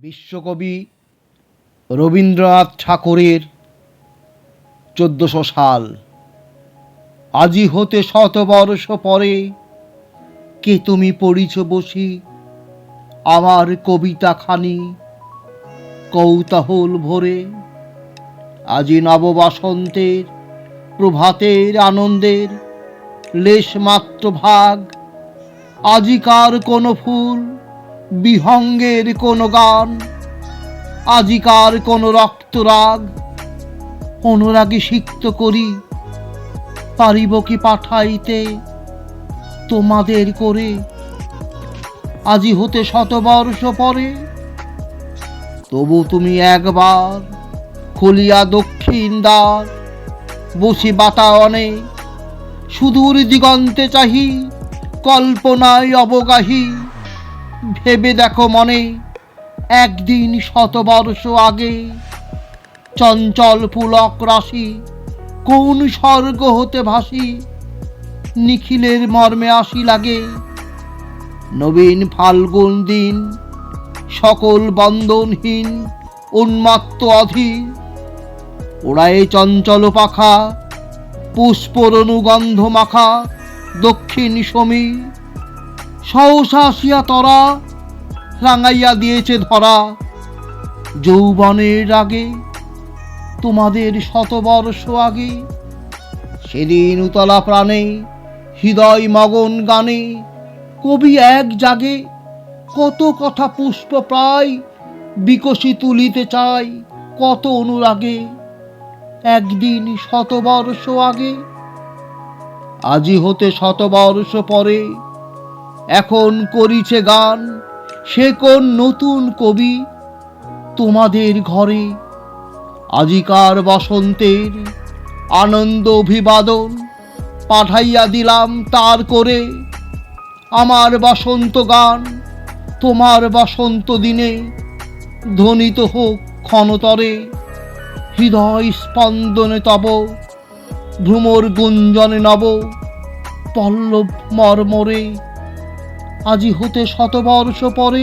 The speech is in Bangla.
বিশ্বকবি রবীন্দ্রনাথ ঠাকুরের চোদ্দশো সাল। আজি হতে শতবর্ষ পরে কে তুমি পড়িছ বসি আমার কবিতা খানি কৌতূহল ভরে। আজি নববাসন্তের প্রভাতের আনন্দের লেশমাত্র ভাগ। আজিকার কোনো ফুল বিহঙ্গের কোনো গান, আজিকার কোনো রক্তরাগ, অনুরাগে সিক্ত করি, পারিব কি পাঠাইতে, তোমাদের করে। আজি হতে শতবর্ষ পরে, তবু তুমি একবার খুলিয়া দক্ষিণ দ্বার, বসি বাতায়নে, সুদূর দিগন্তে চাহি, কল্পনায় অবগাহী। ভেবে দেখো মনে, একদিন শতবর্ষ আগে চঞ্চল পুলক রাশি কোন স্বর্গ হতে ভাসি, নিখিলের মর্মে আসি লাগে। নবীন ফাল্গুন দিন, সকল বন্ধনহীন, উন্মাত্ত অধীর। ওড়ায়ে চঞ্চল পাখা পুষ্পর অনুগন্ধ মাখা দক্ষিণ সমীর। সহসা আসিয়া তরা, রাঙাইয়া দিয়েছে ধরা। যৌবনের আগে, তোমাদের শতবর্ষ আগে, সেদিন উতলা প্রাণে, হৃদয় মগন গানে, কবি এক জাগে, কত কথা পুষ্প প্রায় বিকশি তুলিতে চাই কত অনুরাগে। একদিন শতবর্ষ আগে, আজি হতে শতবর্ষ পরে এখন করিছে গান, সে কোন নতুন কবি? তোমাদের ঘরে আজিকার বসন্তের আনন্দ অভিবাদন পাঠাইয়া দিলাম তার করে। আমার বসন্ত গান তোমার বসন্ত দিনে ধ্বনিত হোক ক্ষণতরে। হৃদয় স্পন্দনে তব, ভ্রমর গুঞ্জনে নব, পল্লব মর্মরে আজি হতে শতবর্ষ পরে